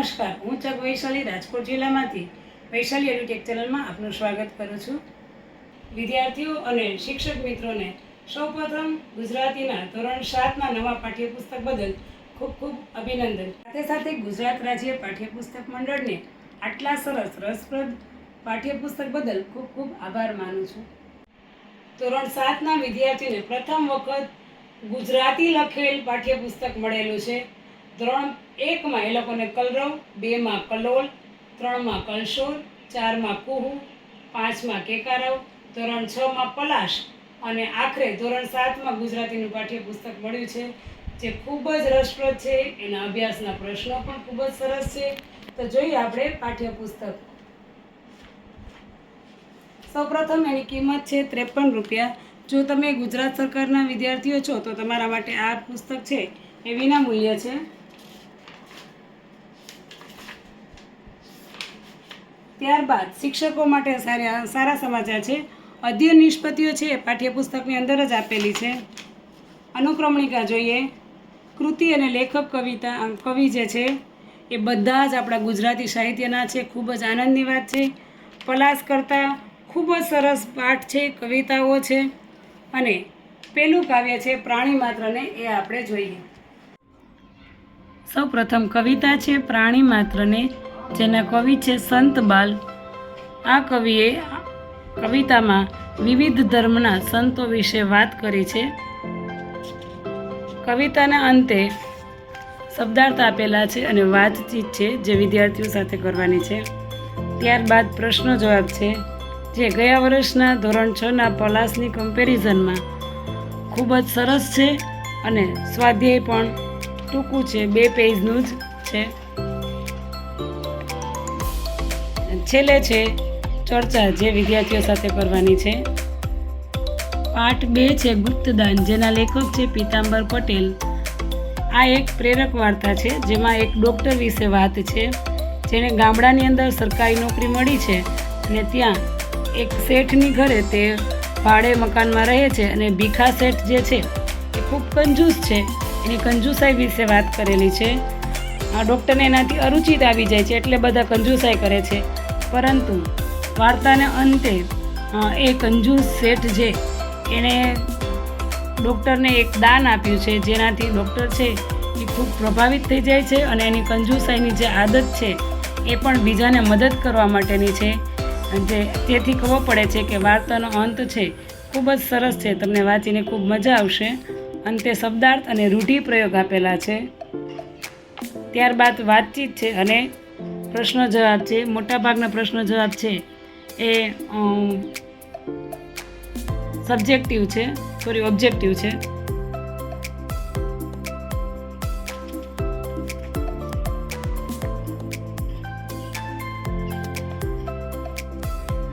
નમસ્કાર, હું ચક વૈશાલી રાજકોટ જિલ્લામાંથી. વૈશાલી એડ્યુટેક ચેનલમાં આપનું સ્વાગત કરું છું. વિદ્યાર્થીઓ અને શિક્ષક મિત્રોને સૌપ્રથમ ગુજરાતીના ધોરણ સાતના નવા પાઠ્યપુસ્તક બદલ ખૂબ ખૂબ અભિનંદન. સાથે સાથે ગુજરાત રાજ્ય પાઠ્યપુસ્તક મંડળને આટલા સરસ રસપ્રદ પાઠ્યપુસ્તક બદલ ખૂબ ખૂબ આભાર માનું છું. ધોરણ સાતના વિદ્યાર્થીઓને પ્રથમ વખત ગુજરાતી લખેલ પાઠ્યપુસ્તક મળેલું છે. ધોરણ એકમાં એ લોકોને કલરવ, બેમાં કલોલ, ત્રણમાં કલશોર, ચારમાં કુહુ, પાંચમાં કેકારવ, ધોરણ છમાં પલાશ અને આખરે ધોરણ સાતમાં ગુજરાતીનું પાઠ્યપુસ્તક મળ્યું છે, જે ખૂબ જ રસપ્રદ છે, એના અભ્યાસના પ્રશ્નો પણ ખૂબ જ સરસ છે. તો જોઈએ આપણે પાઠ્યપુસ્તક. સૌપ્રથમ એની કિંમત છે ત્રેપન રૂપિયા. જો તમે ગુજરાત સરકારના વિદ્યાર્થીઓ છો તો તમારા માટે આ પુસ્તક છે એ વિના મૂલ્ય છે. ત્યારબાદ શિક્ષકો માટે સારા સારા સમાચાર છે. અધ્યયન નિષ્પત્તિઓ છે, પાઠ્યપુસ્તકની અંદર જ આપેલી છે. અનુક્રમણિકા જોઈએ. કૃતિ અને લેખક કવિતા, કવિ જે છે, એ બધા જ આપણા ગુજરાતી સાહિત્યના છે. ખૂબ જ આનંદની વાત છે. પલાસ કરતાં ખૂબ જ સરસ પાઠ છે, કવિતાઓ છે. અને પહેલું કાવ્ય છે, પ્રાણી માત્રને એ આપણે જોઈએ. સૌ પ્રથમ કવિતા છે, પ્રાણી માત્રને જેના કવિ છે સંત બાલ. આ કવિએ કવિતામાં વિવિધ ધર્મના સંતો વિશે વાત કરી છે. કવિતાના અંતે શબ્દાર્થ આપેલા છે અને વાતચીત છે જે વિદ્યાર્થીઓ સાથે કરવાની છે. ત્યારબાદ પ્રશ્નો જવાબ છે, જે ગયા વર્ષના ધોરણ છના પલાસની કમ્પેરિઝનમાં ખૂબ જ સરસ છે અને સ્વાધ્યાય પણ ટૂંકું છે, બે પેજનું જ છે. છેલ્લે છે ચર્ચા જે વિદ્યાર્થીઓ સાથે કરવાની છે. પાઠ બે છે ગુપ્તદાન, જેના લેખક છે પીતાંબર પટેલ. આ એક પ્રેરક વાર્તા છે, જેમાં એક ડૉક્ટર વિશે વાત છે, જેને ગામડાની અંદર સરકારી નોકરી મળી છે અને ત્યાં એક શેઠની ઘરે તે ભાડે મકાનમાં રહે છે અને ભીખા શેઠ જે છે એ ખૂબ કંજૂસ છે. એની કંજુસાઈ વિશે વાત કરેલી છે. આ ડૉક્ટરને એનાથી અરુચિત આવી જાય છે એટલે બધા કંજુસાઈ કરે છે. પરંતુ વાર્તાને અંતે એ કંજૂસ શેઠ જે, એણે ડૉક્ટરને એક દાન આપ્યું છે, જેનાથી ડૉક્ટર છે એ ખૂબ પ્રભાવિત થઈ જાય છે અને એની કંજુસાઈની જે આદત છે એ પણ બીજાને મદદ કરવા માટેની છે. જે તેથી ખબર પડે છે કે વાર્તાનો અંત છે, ખૂબ જ સરસ છે, તમને વાંચીને ખૂબ મજા આવશે. અંતે શબ્દાર્થ અને રૂઢિપ્રયોગ આપેલા છે. ત્યારબાદ વાતચીત છે અને પ્રશ્નો જવાબ છે, મોટાભાગના પ્રશ્ન જવાબ છે એ સબ્જેક્ટિવ છે સોરી ઓબ્જેક્ટિવ છે.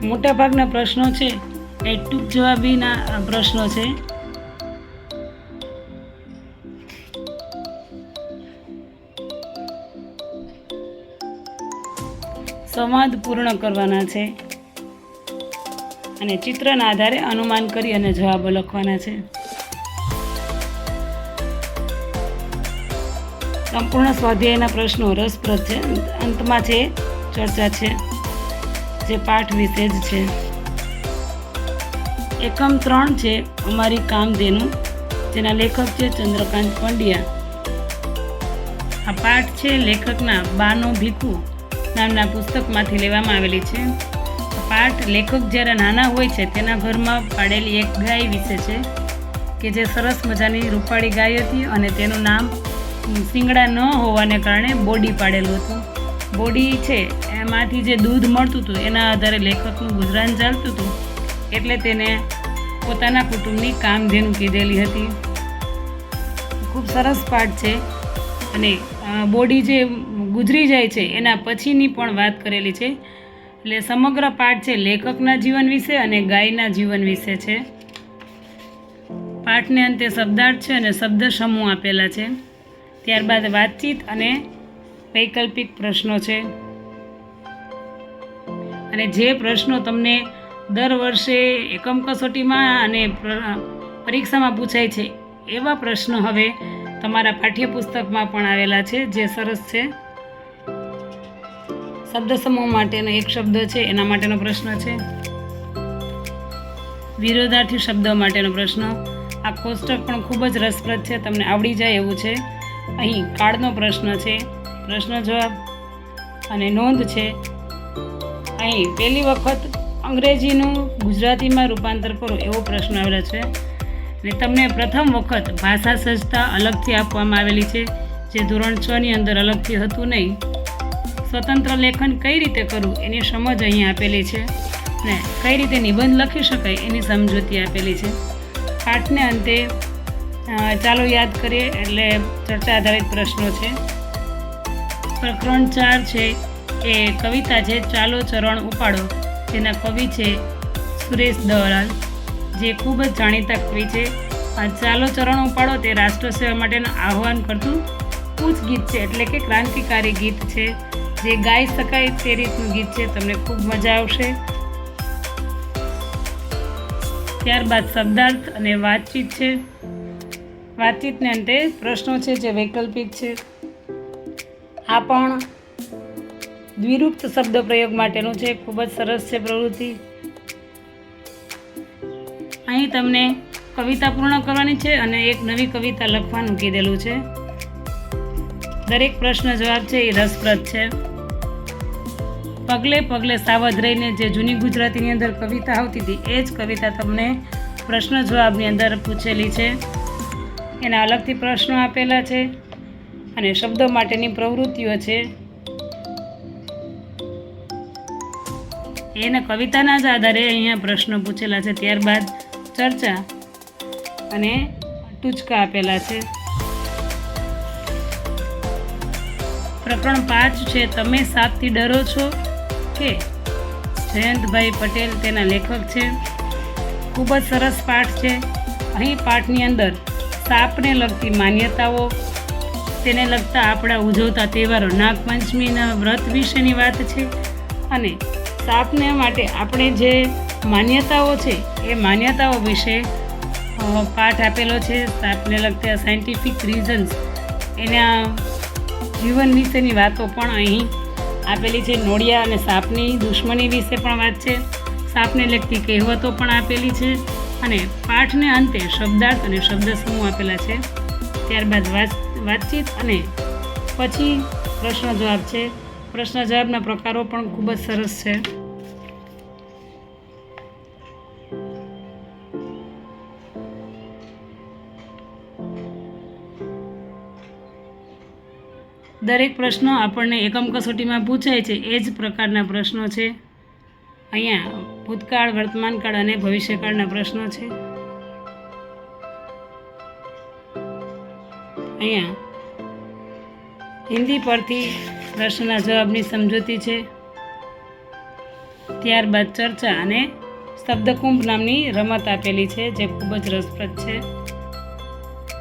મોટાભાગના પ્રશ્નો છે એ ટૂંક જવાબીના પ્રશ્નો છે. સંવાદ પૂર્ણ કરવાના છે અને ચિત્રના આધારે અનુમાન કરી અને જવાબો લખવાના છે. સંપૂર્ણ સ્વાધ્યાયના પ્રશ્નો રસપ્રદ છે. અંતમાં છે ચર્ચા છે, જે પાઠ વિશે જ છે. એકમ ત્રણ છે અમારી કામધેનું, જેના લેખક છે ચંદ્રકાંત પંડ્યા. આ પાઠ છે લેખકના બાનો ભીખુ. નામના પુસ્તકમાંથી લેવામાં આવેલી છે. પાઠ લેખક જ્યારે નાના હોય છે, તેના ઘરમાં પાડેલી એક ગાય વિશે છે કે જે સરસ મજાની રૂપાળી ગાય હતી અને તેનું નામ શિંગડા ન હોવાને કારણે બોડી પાડેલું હતું. બોડી છે, એમાંથી જે દૂધ મળતું હતું, એના આધારે લેખકનું ગુજરાન ચાલતું હતું, એટલે તેને પોતાના કુટુંબની કામધેનુ કીધેલી હતી. ખૂબ સરસ પાઠ છે અને બોડી જે ગુજરી જાય છે. એના પછીની પણ વાત કરેલી છે. એટલે સમગ્ર પાઠ છે લેખકના જીવન વિશે અને ગાયના જીવન વિશે છે. પાઠને અંતે શબ્દાર્થ છે અને શબ્દ સમૂહ આપેલા છે. ત્યારબાદ વાતચીત અને વૈકલ્પિક પ્રશ્નો છે. અને જે પ્રશ્નો તમને દર વર્ષે એકમ કસોટીમાં અને પરીક્ષામાં પૂછાય છે, એવા પ્રશ્નો હવે તમારા પાઠ્યપુસ્તકમાં પણ આવેલા છે, જે સરસ છે. શબ્દ સમૂહ માટેનો એક શબ્દ છે, એના માટેનો પ્રશ્ન છે. વિરોધાર્થી શબ્દો માટેનો પ્રશ્ન. આ કોષ્ટક પણ ખૂબ જ રસપ્રદ છે, તમને આવડી જાય એવું છે. અહીં કાળનો પ્રશ્ન છે, પ્રશ્ન જવાબ અને નોંધ છે. અહીં પહેલી વખત અંગ્રેજીનું ગુજરાતીમાં રૂપાંતર કરો એવો પ્રશ્ન આવેલો છે. અને તમને પ્રથમ વખત ભાષા સજ્જતા અલગથી આપવામાં આવેલી છે, જે ધોરણ છ ની અંદર અલગથી હતું નહીં. સ્વતંત્ર લેખન કઈ રીતે કરવું એની સમજ અહીં આપેલી છે ને કઈ રીતે નિબંધ લખી શકાય એની સમજૂતી આપેલી છે. પાઠને અંતે ચાલો યાદ કરીએ એટલે ચર્ચા આધારિત પ્રશ્નો છે. પ્રકરણ ચાર છે એ કવિતા છે, ચાલો ચરણ ઉપાડો. જેના કવિ છે સુરેશ દવરાલ જે ખૂબ જ જાણીતા કવિ છે. આ ચાલો ચરણ ઉપાડો તે રાષ્ટ્ર સેવા માટેનું આહ્વાન કરતું કૂચ ગીત છે, એટલે કે ક્રાંતિકારી ગીત છે. જે ગાઈ શકાય તે રીતનું ગીત છે, તમને ખૂબ મજા આવશે. ત્યારબાદ શબ્દાર્થ અને વાતચીત છે. વાતચીતને અંતે પ્રશ્નો છે જે વૈકલ્પિક છે. આ પણ દ્વિરૂપ્ત શબ્દ પ્રયોગ માટેનું છે, ખૂબ જ સરસ છે પ્રવૃત્તિ. અહીં તમને કવિતા પૂર્ણ કરવાની છે અને એક નવી કવિતા લખવાનું કીધેલું છે. દરેક પ્રશ્ન જવાબ છે, એ રસપ્રદ છે. પગલે પગલે સાવધ રહીને જે જૂની ગુજરાતીની અંદર કવિતા આવતી હતી, એ જ કવિતા તમને પ્રશ્ન જવાબની અંદર પૂછેલી છે. એના અલગથી પ્રશ્નો આપેલા છે અને શબ્દો માટેની પ્રવૃત્તિઓ છે. એને કવિતાના જ આધારે અહીંયા પ્રશ્નો પૂછેલા છે. ત્યારબાદ ચર્ચા અને ટૂચકા આપેલા છે. પ્રકરણ પાંચ છે, તમે સાપથી ડરો છો? કે જયંતભાઈ પટેલ તેના લેખક છે. ખૂબ જ સરસ પાઠ છે. અહીં પાઠની અંદર સાપને લગતી માન્યતાઓ, તેને લગતા આપણા ઉજવતા તહેવારો, નાગપંચમીના વ્રત વિશેની વાત છે અને સાપને માટે આપણે જે માન્યતાઓ છે એ માન્યતાઓ વિશે પાઠ આપેલો છે. સાપને લગતા સાયન્ટિફિક રીઝન્સ એના જીવન વિશેની વાતો પણ અહીં આપેલી છે નોળિયા અને સાપની દુશ્મની વિશે પણ વાત છે. સાપને લગતી કહેવતો પણ આપેલી છે અને પાઠને અંતે શબ્દાર્થ અને શબ્દ સમૂહ આપેલા છે. ત્યારબાદ વાત, વાતચીત અને પછી પ્રશ્ન જવાબ છે. પ્રશ્ન જવાબના પ્રકારો પણ ખૂબ જ સરસ છે. દરેક પ્રશ્નો આપણને એકમ કસોટીમાં પૂછાય છે, એ જ પ્રકારના પ્રશ્નો છે. અહીંયા ભૂતકાળ, વર્તમાનકાળ અને ભવિષ્યકાળના પ્રશ્નો છે. અહીંયા હિન્દી પરથી પ્રશ્નના જવાબની સમજૂતી છે. ત્યારબાદ ચર્ચા અને શબ્દકુંભ નામની રમત આપેલી છે, જે ખૂબ જ રસપ્રદ છે.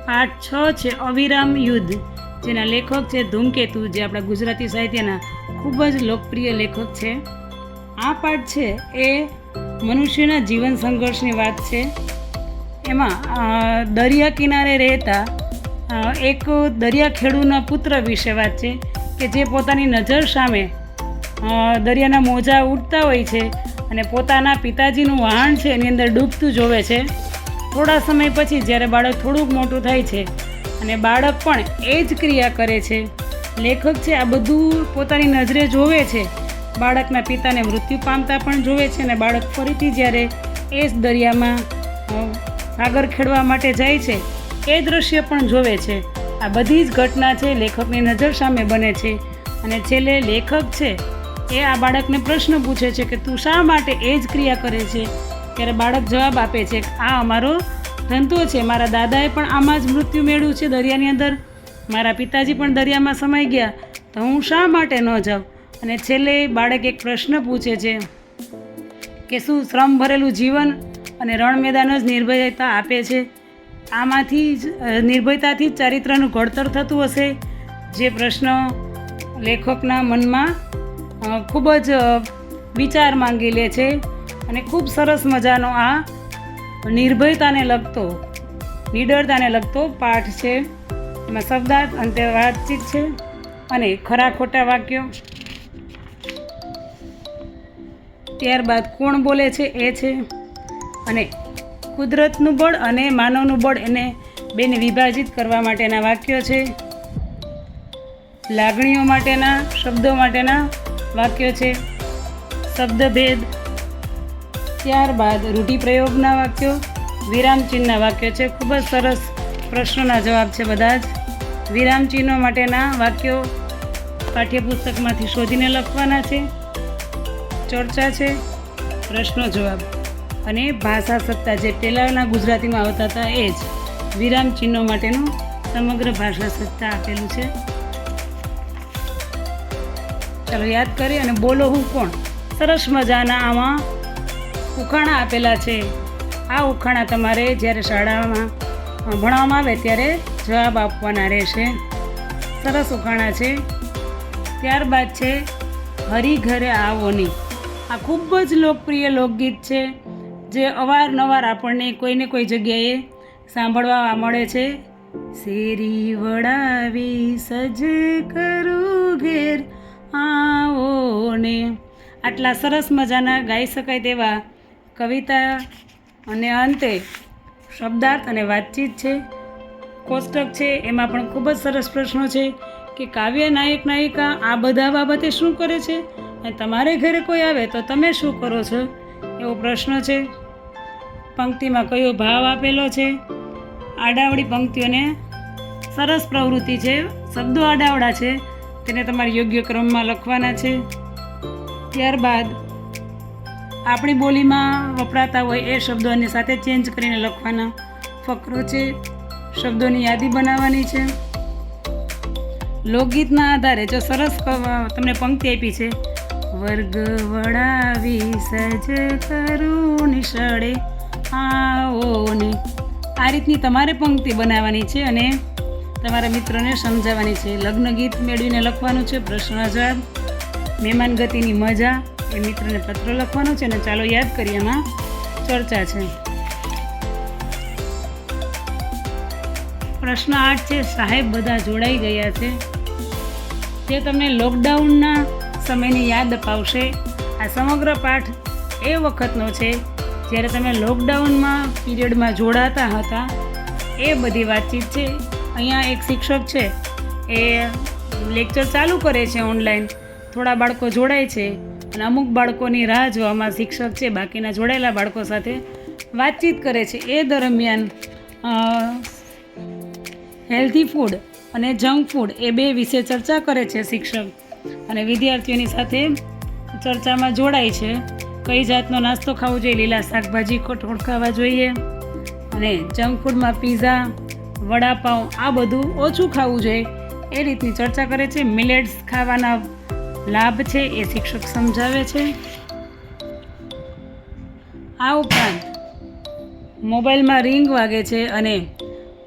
પાઠ છ છે, અવિરામ યુદ્ધ. જેના લેખક છે ધૂમકેતુ, જે આપણા ગુજરાતી સાહિત્યના ખૂબ જ લોકપ્રિય લેખક છે. આ પાઠ છે એ મનુષ્યના જીવન સંઘર્ષની વાત છે. એમાં દરિયા કિનારે રહેતા એક દરિયા ખેડૂના પુત્ર વિશે વાત છે કે જે પોતાની નજર સામે દરિયાના મોજા ઉડતા હોય છે અને પોતાના પિતાજીનું વાહન છે એની અંદર ડૂબતું જોવે છે. થોડા સમય પછી જ્યારે બાળક થોડુંક મોટું થાય છે અને બાળક પણ એ જ ક્રિયા કરે છે. લેખક છે, આ બધું પોતાની નજરે જોવે છે. બાળકના પિતાને મૃત્યુ પામતા પણ જોવે છે અને બાળક ફરીથી જ્યારે એ જ દરિયામાં આગળ ખેડવા માટે જાય છે, એ દૃશ્ય પણ જોવે છે. આ બધી જ ઘટના છે, લેખકની નજર સામે બને છે. અને છેલ્લે લેખક છે, એ આ બાળકને પ્રશ્ન પૂછે છે કે તું શા માટે એ જ ક્રિયા કરે છે? ત્યારે બાળક જવાબ આપે છે આ અમારો ધંધો છે. મારા દાદાએ પણ આમાં જ મૃત્યુ મેળવ્યું છે દરિયાની અંદર. મારા પિતાજી પણ દરિયામાં સમાઈ ગયા. તો હું શા માટે ન જાઉં? અને છેલ્લે બાળક એક પ્રશ્ન પૂછે છે કે શું શ્રમ ભરેલું જીવન અને રણ મેદાન જ નિર્ભયતા આપે છે? આમાંથી જ નિર્ભયતાથી જ ચારિત્રનું ઘડતર થતું હશે? જે પ્રશ્ન લેખકના મનમાં ખૂબ જ વિચાર માંગી લે છે અને ખૂબ સરસ મજાનો આ નિર્ભયતાને લગતો, નિડરતાને લગતો પાઠ છે. એમાં શબ્દાર્થ અંતે વાતચીત છે અને ખરા ખોટા વાક્યો. ત્યારબાદ કોણ બોલે છે એ છે. અને કુદરતનું બળ અને માનવનું બળ એને બેને વિભાજિત કરવા માટેના વાક્યો છે. લાગણીઓ માટેના, શબ્દો માટેના વાક્યો છે. શબ્દભેદ ત્યારબાદ રૂઢિપ્રયોગના વાક્યો, વિરામચિહ્નના વાક્યો છે. ખૂબ જ સરસ પ્રશ્નોના જવાબ છે બધા જ. વિરામચિહ્નો માટેના વાક્યો પાઠ્યપુસ્તકમાંથી શોધીને લખવાના છે. ચર્ચા છે, પ્રશ્નો જવાબ. અને ભાષા સત્તા જે પહેલાંના ગુજરાતીમાં આવતા હતા એ જ વિરામચિહ્નો માટેનું સમગ્ર ભાષા સત્તા આપેલું છે. ચાલો યાદ કરી અને બોલો હું કોણ? સરસ મજાના આમાં ઉખાણા આપેલા છે. આ ઉખાણા તમારે જ્યારે શાળામાં ભણવામાં આવે ત્યારે જવાબ આપવાના રહેશે. સરસ ઉખાણા છે. ત્યારબાદ છે, હરિઘરે આવોની આ ખૂબ જ લોકપ્રિય લોકગીત છે, જે અવારનવાર આપણને કોઈને કોઈ જગ્યાએ સાંભળવા મળે છે. શેરી વડાવી સજ કરું ઘેર, આવો ને. આટલા સરસ મજાના ગાઈ શકાય તેવા કવિતા અને અંતે શબ્દાર્થ અને વાતચીત છે. કોષ્ટક છે, એમાં પણ ખૂબ જ સરસ પ્રશ્નો છે કે કાવ્ય નાયક નાયિકા આ બધા બાબતે શું કરે છે? અને તમારે ઘરે કોઈ આવે તો તમે શું કરો છો? એવો પ્રશ્ન છે. પંક્તિમાં કયો ભાવ આપેલો છે? આડાવડી પંક્તિઓને સરસ પ્રવૃત્તિ છે. શબ્દો આડાવડા છે. તેને તમારે યોગ્ય ક્રમમાં લખવાના છે. ત્યારબાદ આપણી બોલીમાં વપરાતા હોય એ શબ્દોની સાથે ચેન્જ કરીને લખવાના ફકરો છે. શબ્દોની યાદી બનાવવાની છે. લોકગીતના આધારે જો સરસ તમને પંક્તિ આપી છે. વર્ગ વડાવી સજ કરું નિશાળે આવોને આ રીતની તમારે પંક્તિ બનાવવાની છે અને તમારા મિત્રોને સમજાવવાની છે. લગ્ન ગીત મેળવીને લખવાનું છે. પ્રશ્ન મહેમાન ગતિની મજા એ મિત્રને પત્ર લખવાનો છે અને ચાલો યાદ કરીએ એમાં ચર્ચા છે. પ્રશ્ન આઠ છે, સાહેબ બધા જોડાઈ ગયા છે. તે તમને લોકડાઉનના સમયની યાદ અપાવશે, આ સમગ્ર પાઠ એ વખતનો છે. જ્યારે તમે લોકડાઉનમાં પીરિયડમાં જોડાતા હતા, એ બધી વાતચીત છે. અહીંયા એક શિક્ષક છે, એ લેક્ચર ચાલુ કરે છે ઓનલાઈન થોડા બાળકો જોડાય છે. અને અમુક બાળકોની રાહ જોવામાં શિક્ષક છે, બાકીના જોડાયેલા બાળકો સાથે વાતચીત કરે છે. એ દરમિયાન હેલ્ધી ફૂડ અને જંક ફૂડ એ બે વિશે ચર્ચા કરે છે શિક્ષક અને વિદ્યાર્થીઓની સાથે ચર્ચામાં જોડાય છે. કઈ જાતનો નાસ્તો ખાવો જોઈએ? લીલા શાકભાજી કઠોળ ખાવા જોઈએ અને જંક ફૂડમાં પીઝા વડાપાઉં આ બધું ઓછું ખાવું જોઈએ. એ રીતની ચર્ચા કરે છે. મિલેટ્સ ખાવાના લાભ છે એ શિક્ષક સમજાવે છે. આ ઉપરાંત મોબાઈલમાં રિંગ વાગે છે અને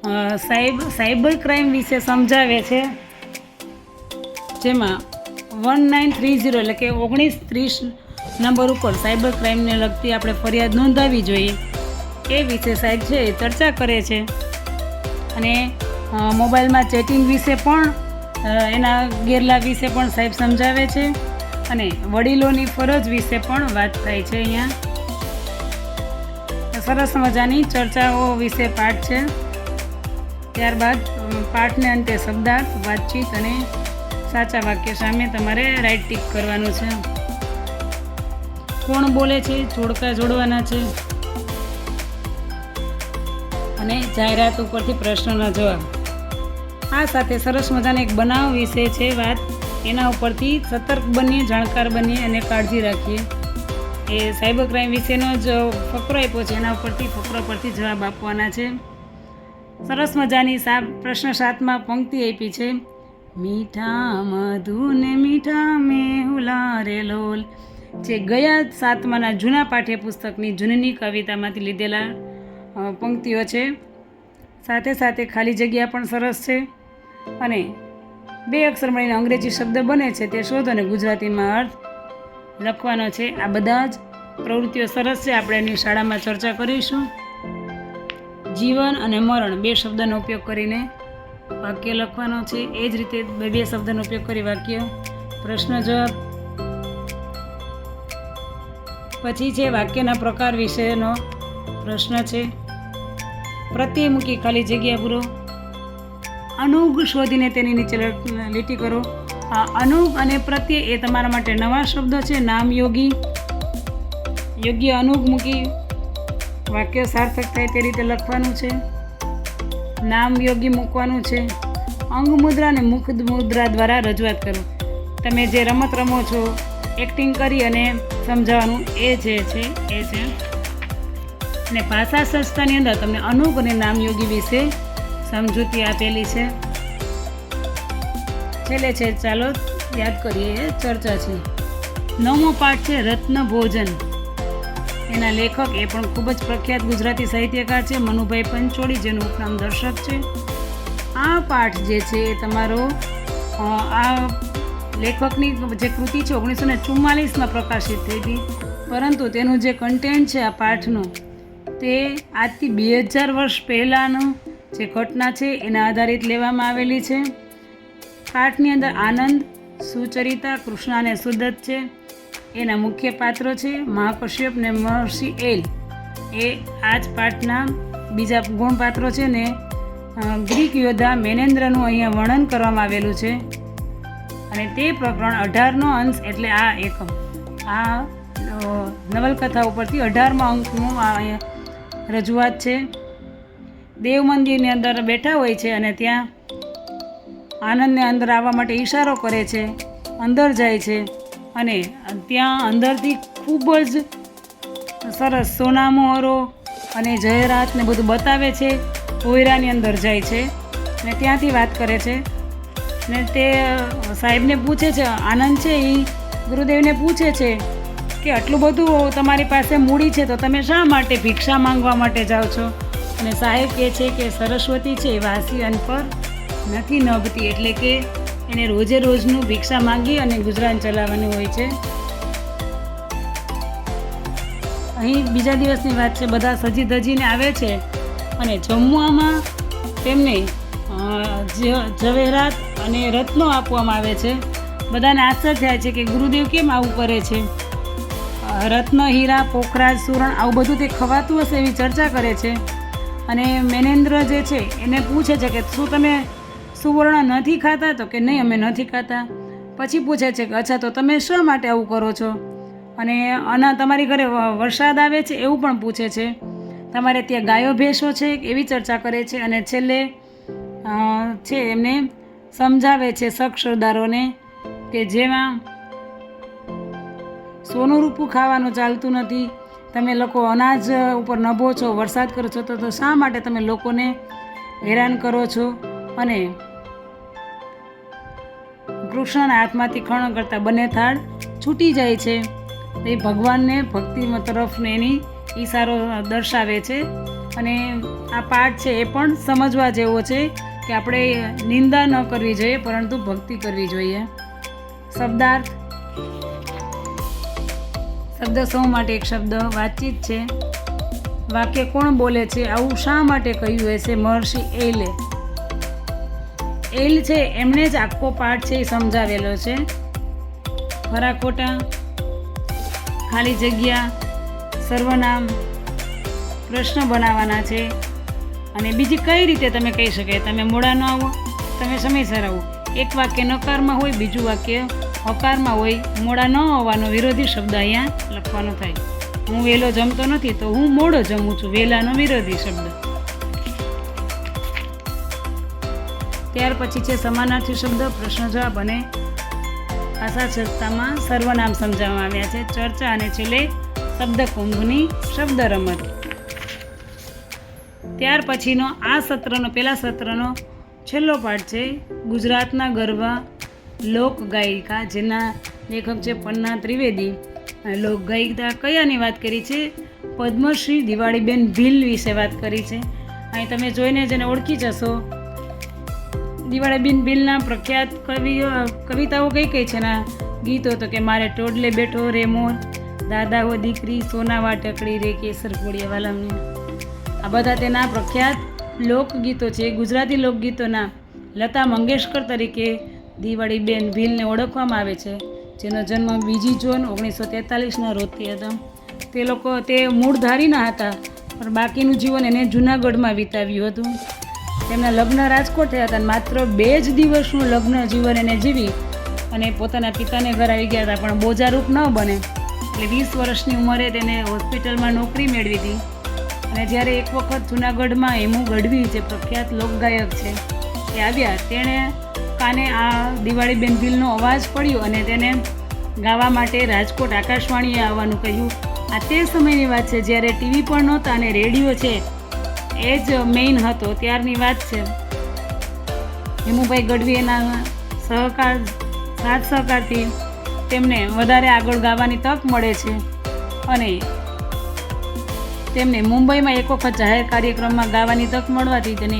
અ, સાઈબ સાયબર ક્રાઇમ વિશે સમજાવે છે. જેમાં વન નાઇન થ્રી ઝીરો એટલે કે ઓગણીસ ત્રીસ નંબર ઉપર સાયબર ક્રાઇમને લગતી આપણે ફરિયાદ નોંધાવવી જોઈએ. એ વિશે સાહેબ છે એ ચર્ચા કરે છે. અને મોબાઈલમાં ચેટિંગ વિશે પણ એના ગેરલાભ વિશે પણ સાહેબ સમજાવે છે અને વડીલોની ફરજ વિશે પણ વાત થાય છે અહીંયા. સરસ મજાની ચર્ચાઓ વિશે પાઠ છે. ત્યારબાદ પાઠને અંતે શબ્દાર્થ, વાતચીત અને સાચા વાક્ય સામે તમારે રાઈટ ટીક કરવાનું છે. કોણ બોલે છે, જોડકા જોડવાના છે? અને જાહેરાત ઉપરથી પ્રશ્નોના જવાબ. આ સાથે સરસ મજાના એક બનાવ વિશે છે વાત. એના ઉપરથી સતર્ક બનીએ, જાણકાર બનીએ અને કાળજી રાખીએ. એ સાયબર ક્રાઇમ વિશેનો જ ફકરો આપ્યો છે. એના ઉપરથી ફકરો પરથી જવાબ આપવાના છે. સરસ મજાની સા પ્રશ્ન સાતમાં પંક્તિ આપી છે. મીઠા મધુ ને મીઠા મેહુલા રે લોલ. જે ગયા સાતમાના જૂના પાઠ્યપુસ્તકની જૂનની કવિતામાંથી લીધેલા પંક્તિઓ છે. સાથે સાથે ખાલી જગ્યા પણ સરસ છે. અને બે અક્ષર મળીને અંગ્રેજી શબ્દ બને છે તે શોધો અને ગુજરાતીમાં અર્થ લખવાનો છે. આ બધા જ પ્રવૃત્તિઓ સરસ છે. આપણે એની શાળામાં ચર્ચા કરીશું. જીવન અને મરણ બે શબ્દનો ઉપયોગ કરીને વાક્ય લખવાનો છે. એ જ રીતે બે બે શબ્દનો ઉપયોગ કરી વાક્ય પ્રશ્ન જવાબ. પછી છે વાક્યના પ્રકાર વિશેનો પ્રશ્ન છે. પ્રત્યેમુખી ખાલી જગ્યા પૂરો. અનુગ શોધીને તેની નીચે લીટી કરો. આ અનુગ અને પ્રત્યે એ તમારા માટે નવા શબ્દો છે. નામ યોગી. યોગ્ય અનુગ મૂકી વાક્ય સાર્થક થાય તે રીતે લખવાનું છે. નામ યોગી મૂકવાનું છે. અંગ મુદ્રા અને મુખ મુદ્રા દ્વારા રજૂઆત કરો. તમે જે રમત રમો છો એક્ટિંગ કરી અને સમજાવવાનું એ જે છે, એ છે. અને ભાષા સંસ્થાની અંદર તમને અનુગ અને નામયોગી વિશે સમજૂતી આપેલી છે. છેલ્લે છે, ચાલો યાદ કરીએ ચર્ચા છે. નવમો પાઠ છે, રત્ન ભોજન. એના લેખક એ પણ ખૂબ જ પ્રખ્યાત ગુજરાતી સાહિત્યકાર છે, મનુભાઈ પંચોળી, જેનું ઉપનામ દર્શક છે. આ પાઠ જે છે, એ તમારો આ લેખકની જે કૃતિ છે ઓગણીસો ને ચુમ્માલીસમાં પ્રકાશિત થઈ હતી. પરંતુ તેનું જે કન્ટેન્ટ છે, આ પાઠનું, તે આજથી બે હજાર વર્ષ પહેલાંનો જે ઘટના છે એના આધારિત લેવામાં આવેલી છે. પાઠની અંદર આનંદ, સુચરિતા, કૃષ્ણ અને સુદત્ત છે. એના મુખ્ય પાત્રો છે મહાકશ્યપ ને મહર્ષિ એલ. એ આ જ પાઠના બીજા ગુણ પાત્રો છે ને ગ્રીક યોદ્ધા મેનેન્દ્રનું અહીંયા વર્ણન કરવામાં આવેલું છે. અને તે પ્રકરણ અઢારનો અંશ એટલે આ એકમ. આ નવલકથા ઉપરથી અઢારમા અંકનું આ રજૂઆત છે. દેવ મંદિરની અંદર બેઠા હોય છે અને ત્યાં આનંદને અંદર આવવા માટે ઈશારો કરે છે, અંદર જાય છે અને ત્યાં અંદરથી ખૂબ જ સરસ સોનામોહરો અને જયરાતને બધું બતાવે છે કોયરાની અંદર જાય છે ને ત્યાંથી વાત કરે છે. ને તે સાહેબને પૂછે છે, આનંદ છે એ ગુરુદેવને પૂછે છે કે, આટલું બધું તમારી પાસે મૂડી છે તો તમે શા માટે ભિક્ષા માંગવા માટે જાઓ છો? અને સાહેબ કહે છે કે સરસ્વતી છે વાસી અન્ન પર નથી નભતી એટલે કે એને રોજે રોજનું ભિક્ષા માંગી અને ગુજરાન ચલાવવાનું હોય છે. અહીં બીજા દિવસની વાત છે, બધા સજી ધજીને આવે છે અને જમવામાં તેમને ઝવેરાત અને રત્નો આપવામાં આવે છે. બધાને આશ્ચર્ય થાય છે કે ગુરુદેવ કેમ આવું કરે છે? રત્ન, હીરા, પોખરાજ, સુરણ આવું બધું તે ખવાતું હશે એવી ચર્ચા કરે છે. અને મેનેન્દ્ર જે છે, એને પૂછે છે કે શું તમે સુવર્ણ નથી ખાતા? તો કે નહીં, અમે નથી ખાતા. પછી પૂછે છે કે અચ્છા, તો તમે શા માટે આવું કરો છો? અને આના તમારી ઘરે વરસાદ આવે છે એવું પણ પૂછે છે. તમારે ત્યાં ગાયો ભેંસો છે એવી ચર્ચા કરે છે? અને છેલ્લે છે એમને સમજાવે છે સક્ષરદારોને કે જેમાં સોનું રૂપું ખાવાનું ચાલતું નથી તમે લોકો અનાજ ઉપર નભો છો, વરસાદ કરો છો, તો તો શા માટે તમે લોકોને હેરાન કરો છો? અને કૃષ્ણના હાથમાંથી ખણ કરતાં બંને થાળ છૂટી જાય છે. એ ભગવાનને ભક્તિ તરફને એની ઈશારો દર્શાવે છે. અને આ પાઠ છે એ પણ સમજવા જેવો છે કે આપણે નિંદા ન કરવી જોઈએ, પરંતુ ભક્તિ કરવી જોઈએ. શબ્દાર્થ શબ્દ સૌ માટે એક શબ્દ, વાતચીત છે. વાક્ય કોણ બોલે છે, આવું શા માટે કહ્યું હશે, મહર્ષિ એલે? એલ છે, એમણે જ આખો પાઠ છે એ સમજાવેલો છે. ખરા ખોટા? ખાલી જગ્યા, સર્વનામ, પ્રશ્ન બનાવવાના છે. અને બીજી કઈ રીતે તમે કહી શકાય તમે મોડા ન આવો, તમે સમયસર આવો. એક વાક્ય નકારમાં હોય, બીજું વાક્ય હકારમાં હોય, મોડા ન હોવાનો વિરોધી શબ્દ અહીંયા લખવાનો થાય. હું વહેલો જમતો નથી, તો હું મોડો જમું છું વહેલાનો વિરોધી શબ્દ. ત્યાર પછી છે સમાનાર્થી શબ્દ, પ્રશ્ન જવાબ અને આશા ચર્ચામાં સર્વનામ સમજાવવામાં આવ્યા છે. ચર્ચા અને છેલ્લે શબ્દ કુંભની શબ્દ રમત. ત્યાર પછીનો આ સત્રનો પહેલા સત્રનો છેલ્લો પાઠ છે, ગુજરાતના ગરબા લોક ગાયિકા જેના લેખક છે પન્ના ત્રિવેદી. લોકગાયિકા લોક ગાયિકા કયાની વાત કરી છે? પદ્મશ્રી દિવાળીબેન ભીલ વિશે વાત કરી છે. અહીં તમે જોઈને જેને ઓળખી જશો. દિવાળીબેન ભીલના પ્રખ્યાત કવિઓ કવિતાઓ કઈ કઈ છે ના ગીતો તો કે મારે ટોડલે બેઠો રે મોર, દાદા હો દીકરી, સોનાવા ટકડી રે કેસર ઘોડિયા આ બધા તેના પ્રખ્યાત લોકગીતો છે. ગુજરાતી લોકગીતોના લતા મંગેશકર તરીકે દિવાળીબેન ભીલને ઓળખવામાં આવે છે, જેનો જન્મ બીજી જૂન ઓગણીસો તેતાલીસના રોજ થયો હતો તે લોકો, તે મૂળ ધારીના હતા, પણ બાકીનું જીવન એને જૂનાગઢમાં વિતાવ્યું હતું. તેમના લગ્ન રાજકોટ થયા હતા માત્ર બે જ દિવસનું લગ્ન જીવન એને જીવી અને પોતાના પિતાને ઘર આવી ગયા હતા, પણ બોજારૂપ ન બને. એટલે વીસ વર્ષની ઉંમરે તેને હોસ્પિટલમાં નોકરી મેળવી હતી. અને જ્યારે એક વખત જૂનાગઢમાં હેમુ ગઢવી જે પ્રખ્યાત લોકગાયક છે, એ આવ્યા, તેણે કાને આ દિવાળીબેન બેનભીલનો અવાજ પડ્યો અને તેને ગાવા માટે રાજકોટ આકાશવાણીએ આવવાનું કહ્યું. આ તે સમયની વાત છે જ્યારે ટીવી પણ નહોતા અને રેડિયો છે એ જ મેઇન હતો. ત્યારની વાત છે. હેમુભાઈ ગઢવી એના સહકાર, સાથ સહકારથી તેમને વધારે આગળ ગાવાની તક મળે છે અને તેમને મુંબઈમાં એક વખત જાહેર કાર્યક્રમમાં ગાવાની તક મળવાથી તેને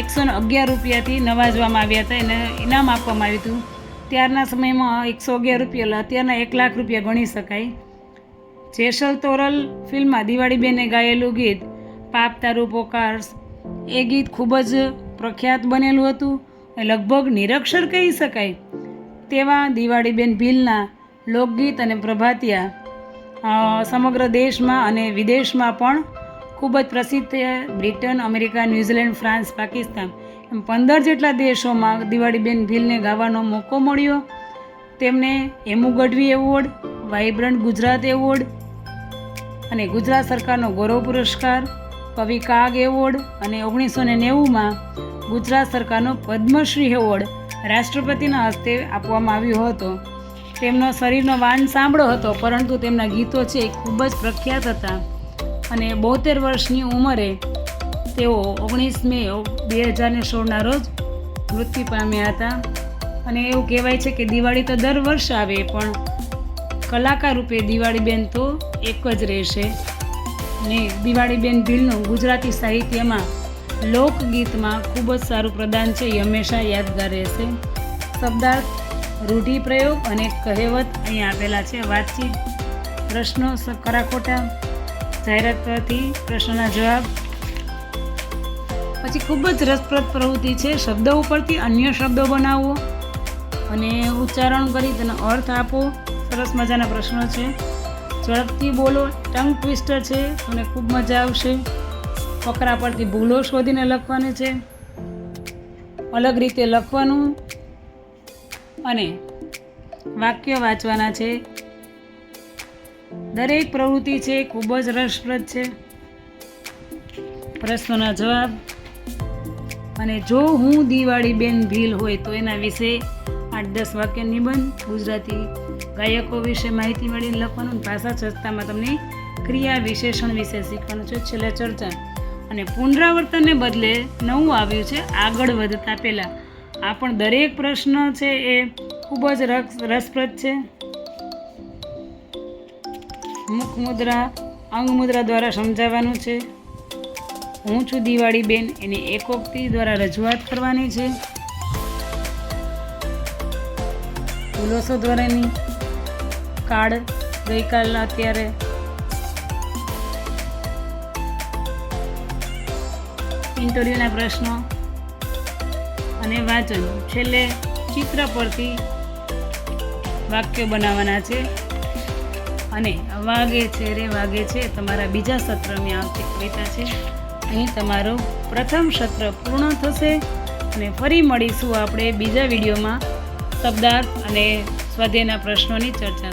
એકસો ને અગિયાર રૂપિયાથી નવાજવામાં આવ્યા હતા. એને ઇનામ આપવામાં આવ્યું હતું. ત્યારના સમયમાં એકસો અગિયાર રૂપિયા, એટલે અત્યારના એક લાખ રૂપિયા ગણી શકાય. જેસલ તોરલ ફિલ્મમાં દિવાળીબેને ગાયેલું ગીત, પાપ તારું પોકાર્સ એ ગીત ખૂબ જ પ્રખ્યાત બનેલું હતું લગભગ નિરક્ષર કહી શકાય તેવા દિવાળીબેન ભીલના લોકગીત અને પ્રભાતિયા સમગ્ર દેશમાં અને વિદેશમાં પણ ખૂબ જ પ્રસિદ્ધ Britain, America, New Zealand, France, Pakistan એમ પંદર જેટલા દેશોમાં દિવાળીબેન ભીલને ગાવાનો મોકો મળ્યો. તેમને Hemu Gadhvi award vibrant Gujarat award અને ગુજરાત સરકારનો ગૌરવ પુરસ્કાર, કવિ કાગ એવોર્ડ અને ઓગણીસો ને નેવુંમાં ગુજરાત સરકારનો પદ્મશ્રી એવોર્ડ રાષ્ટ્રપતિના હસ્તે આપવામાં આવ્યો હતો. તેમનો શરીરનો વાન સાંભળો હતો, પરંતુ તેમના ગીતો છે એ ખૂબ જ પ્રખ્યાત હતા. અને બોતેર વર્ષની ઉંમરે તેઓ ઓગણીસ મે બે હજારને સોળના રોજ મૃત્યુ પામ્યા હતા. અને એવું કહેવાય છે કે દિવાળી તો દર વર્ષ આવે, પણ કલાકાર રૂપે દિવાળીબેન તો એક જ રહેશે. ને દિવાળીબેન ભીલનું ગુજરાતી સાહિત્યમાં લોકગીતમાં ખૂબ જ સારું પ્રદાન છે, એ હંમેશા યાદગાર રહેશે. શબ્દાર્થ, રૂઢિપ્રયોગ અને કહેવત અહીંયા આપેલા છે. વાતચીત, પ્રશ્નો, સ- ખરા ખોટા જાહેરાત પરથી પ્રશ્નના જવાબ? પછી ખૂબ જ રસપ્રદ પ્રવૃત્તિ છે, શબ્દો ઉપરથી અન્ય શબ્દો બનાવવો. અને ઉચ્ચારણ કરી તેનો અર્થ આપો સરસ મજાના પ્રશ્નો છે. ઝડપથી બોલો, ટંગ ટ્વિસ્ટર છે અને ખૂબ મજા આવશે. ફકરા પરથી ભૂલો શોધીને લખવાની છે. અલગ રીતે લખવાનું. અને વાક્ય વાંચવાના છે. દરેક પ્રવૃત્તિ છે, ખૂબ જ રસપ્રદ છે. પ્રશ્નોના જવાબ. અને જો હું દિવાળી બેન ભીલ હોય તો એના વિશે આઠ દસ વાક્ય નિબંધ ગુજરાતી ગાયકો વિશે માહિતી મેળવીને લખવાનું ભાષા ચર્ચામાં તમને ક્રિયા વિશેષણ વિશે શીખવાનું છે. છેલ્લે ચર્ચા. અને પુનરાવર્તનને બદલે નવું આવ્યું છે, આગળ વધતા પહેલાં. આ પણ દરેક પ્રશ્ન છે એ ખૂબ જ રસ, રસપ્રદ છે. મુખ મુદ્રા, અંગ મુદ્રા દ્વારા સમજાવવાનું છે. હું છું દિવાળી બેન, એની એકોક્તિ દ્વારા રજૂઆત કરવાની છે. ભૂલો દ્વારાની કાર્ડ ગઈકાલના અત્યારે. ઇન્ટરવ્યૂના પ્રશ્નો અને વાંચન. છેલ્લે ચિત્ર પરથી વાક્યો બનાવવાના છે. અને વાગે છે રે વાગે છે, તમારા બીજા સત્રની આવતી કવિતા છે. અહીં તમારું પ્રથમ સત્ર પૂર્ણ થશે અને ફરી મળીશું આપણે બીજા વિડીયોમાં. શબ્દાર્થ અને સ્વાધ્યાયના પ્રશ્નોની ચર્ચા